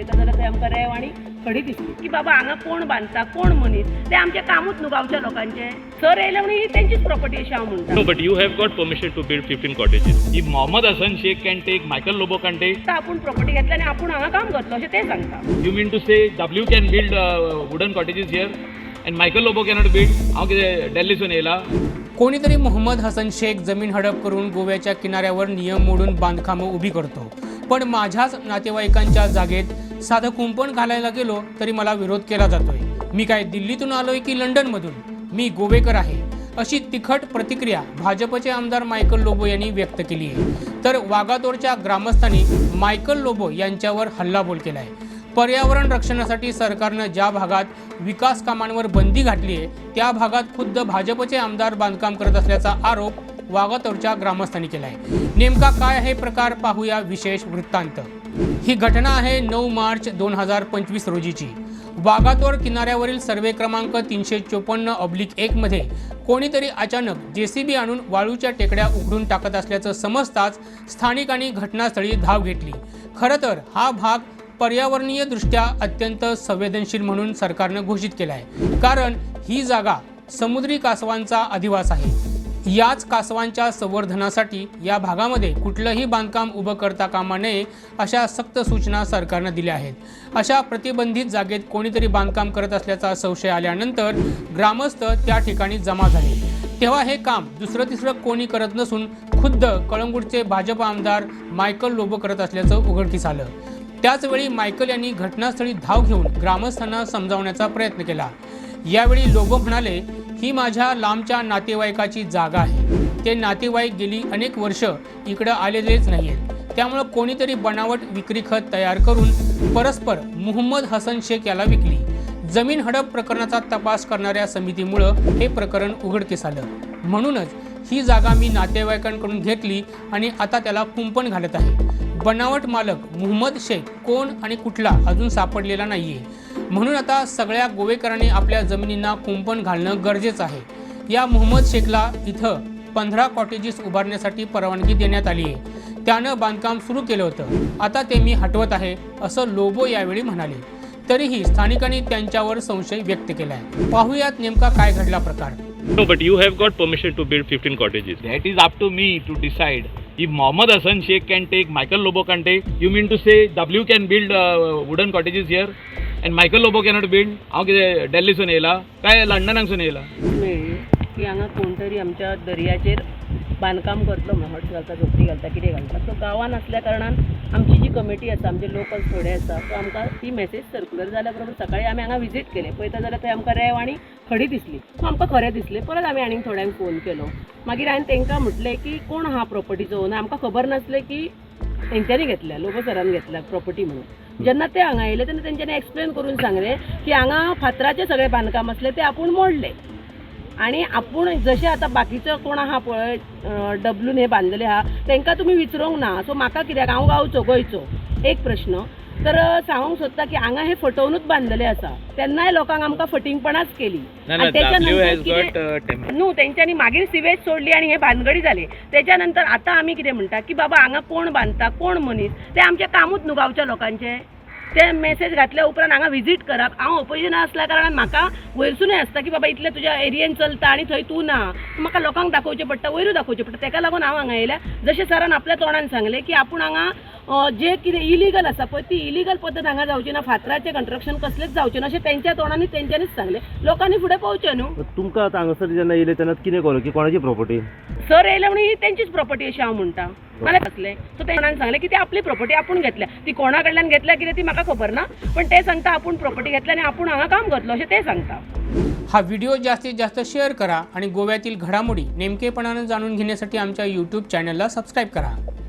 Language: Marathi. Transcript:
पळयता जाल्यार थंय आमकां रेव आनी खडी दिसली की बाबा हांगा कोण बांदता कोण मनीस ते आमचें कामूच न्हू गांवच्या लोकांचें. सर येयले म्हणून ही तेंचीच प्रॉपर्टी अशी हांव म्हणटा but you have got permission to build 15 cottages. If Mohammed Hassan Sheikh can take, Michael Lobo can take, आता आपूण प्रॉपर्टी घेतली आनी आपूण हांगा काम करतलो अशें ते सांगता mean to say W can build uh, wooden cottages here and Michael Lobo cannot build? हांव कितें दिल्लीसून येयला कोणीतरी मोहम्मद हसन शेख जमीन हडप करून गोव्याच्या किनाऱ्यावर नियम मोडून बांधकामं उभी करतो. पण माझ्याच नातेवाईकांच्या जागेत साधं कुंपण घालायला गेलो तरी मला विरोध केला जातोय. मी काय दिल्लीतून आलोय की लंडनमधून? मी गोवेकर आहे. अशी तिखट प्रतिक्रिया भाजपचे आमदार मायकल लोबो यांनी व्यक्त केली आहे. तर वागातोरच्या ग्रामस्थांनी मायकल लोबो यांच्यावर हल्लाबोल केला आहे पर्यावरण रक्षणासाठी सरकारनं ज्या भागात विकास कामांवर बंदी घातली आहे त्या भागात खुद्द भाजपचे आमदार बांधकाम करत असल्याचा आरोप वागातोरच्या ग्रामस्थांनी केला आहे नेमका काय आहे प्रकार पाहूया विशेष वृत्तांत. ही घटना आहे नऊ मार्च दोन हजार पंचवीस रोजीची. वागातोर किनाऱ्यावरील सर्वे क्रमांक तीनशे चोपन्न ऑब्लिक एकमध्ये कोणीतरी अचानक जे सी बी आणून वाळूच्या टेकड्या उघडून टाकत असल्याचं समजताच स्थानिकांनी घटनास्थळी धाव घेतली. खरं तर हा भाग पर्यावरणीय दृष्ट्या अत्यंत संवेदनशील म्हणून सरकारनं घोषित केला आहे कारण ही जागा समुद्री कासवांचा अधिवास आहे. याच कासवांच्या संवर्धनासाठी या भागामध्ये कुठलंही बांधकाम उभं करता कामा नये अशा सक्त सूचना सरकारनं दिल्या आहेत. अशा प्रतिबंधित जागेत कोणीतरी बांधकाम करत असल्याचा संशय आल्यानंतर ग्रामस्थ त्या ठिकाणी जमा झाले. तेव्हा हे काम दुसरं तिसरं कोणी करत नसून खुद्द कळंगूटचे भाजप आमदार मायकल लोबो करत असल्याचं उघडकीस आलं. त्याचवेळी मायकल यांनी घटनास्थळी धाव घेऊन ग्रामस्थांना समजावण्याचा प्रयत्न केला. यावेळी लोबो म्हणाले ही माझ्या लांबच्या नातेवाईकाची जागा आहे. ते नातेवाईक गेली अनेक वर्ष इकडं आलेलेच नाही आहेत त्यामुळं कोणीतरी बनावट विक्री खत तयार करून परस्पर मुहम्मद हसन शेख याला विकली. जमीन हडप प्रकरणाचा तपास करणाऱ्या समितीमुळं हे प्रकरण उघडकीस आलं. म्हणूनच ही जागा मी नातेवाईकांकडून घेतली आणि आता त्याला कुंपण घालत आहे. बनावट मालक मुहम्मद शेख कोण आणि कुठला अजून सापडलेला नाहीये. म्हणून आता सगळ्या गोवेकरांनी आपल्या जमिनींना कुंपण घालणं गरजेचं आहे या मुहम्मद शेखला इथं पंधरा कॉटेजेस उभारण्यासाठी परवानगी देण्यात आली आहे त्यानं बांधकाम सुरू केलं होतं आता ते मी हटवत आहे असं लोबो यावेळी म्हणाले तरीही स्थानिकांनी त्यांच्यावर संशय व्यक्त केलाय पाहुयात नेमका काय घडला प्रकार No, but you have got permission to build 15 cottages. That is up to me to decide. If Mohammed Hassan Sheikh can take, Michael Lobo can take, you mean to say W can build uh, wooden cottages here and Michael Lobo cannot bin हांव कितें दिल्लीसून येयला काय लंडनासून येयला की हांगा कोण तरी आमच्या दर्याचेर बांदकाम करतलो म्हणून हट घालता झोपडी घालता कितें घालता. सो गांवान असल्या कारणान आमची जी कमिटी आसा आमचे लोकल थोडे आसा सो आमकां ती मेसेज सर्क्युलर जाल्या बरोबर सकाळी आमी हांगा विजीट केले. पळयता जाल्यार थंय आमकां रेव आनी खडी दिसली. सो आमकां खरें दिसलें. परत आमी आनीक थोड्यांक फोन केलो. मागीर हांवें तांकां म्हटलें की कोण हा प्रॉपर्टीचो ओनर आमकां खबर नासलें की तेंच्यांनी घेतल्या लोक सरान घेतल्या प्रॉपर्टी म्हणून. जेन्ना ते हांगा येयले तेन्ना तेंच्यांनी एक्सप्लेन करून सांगलें की हांगा फातराचे सगळे बांदकाम असले ते आपूण मोडले. आणि आपूण जशें आतां बाकीचो कोण आहा पळय डब्लून हे बांदलेले आहा तांकां तुमी विचारूंक ना. सो म्हाका कित्याक? हांव गावचो गोंयचो एक प्रश्न. तर सांगूंक सोदता की हांगा हे फटवनूच बांदलेले आसा तेन्नाय लोकांक आमकां फटिंगपणाच केली. त्याच्यानंतर कितें- न्हू तेंच्यांनी मागीर सिवेज सोडली आणि हे भानगडी जाली त्याच्यानंतर आता आम्ही कितें म्हणटा की बाबा हांगा कोण बांदता कोण मनीस ते आमचें कामूच न्हू गांवच्या लोकांचें. ते मेसेज घातल्या उपरांत हांगा विजीट करप. हांव ऑपोजिशन आसल्या कारणान म्हाका वयरसूनय आसता की बाबा इतले तुज्या एरियेन चलता आनी थंय तूं ना. म्हाका लोकांक दाखोवचें पडटा वयरू दाखोवचें पडटा. तेका लागून हांव हांगा येयल्या. जशें सरान आपल्या तोंडान सांगलें की आपूण हांगा जे कितें इलिगल आसा पळय ती इलिगल पद्दत हांगा जावची ना. फातराचें कंस्ट्रक्शन कसलेंच जावचें ना. अशें तेंच्या तोंडांनी तेंच्यांनीच सांगलें. लोकांनी फुडें पावचें न्हू. तुमकां आतां हांगासर जेन्ना येयले तेन्ना कितें कळ्ळें की कोणाची प्रॉपर्टी सर येयले म्हणून ही तेंचीच प्रॉपर्टी अशी हांव म्हणटा. मला असले. सो ते कोणान सांगले की ती आपली प्रॉपर्टी आपूण घेतल्या. ती कोणा कडल्यान घेतल्या कितें ती म्हाका खबर ना? पण ते सांगता आपण प्रॉपर्टी घेतल्या आणि आपण हांगा काम करतलो अशें ते सांगता. हा व्हिडिओ जास्तीत जास्त शेअर करा आणि गोव्यातील घडामोडी नेमकेपणानं जाणून घेण्यासाठी आमच्या यूट्यूब चॅनलला सबस्क्राईब करा.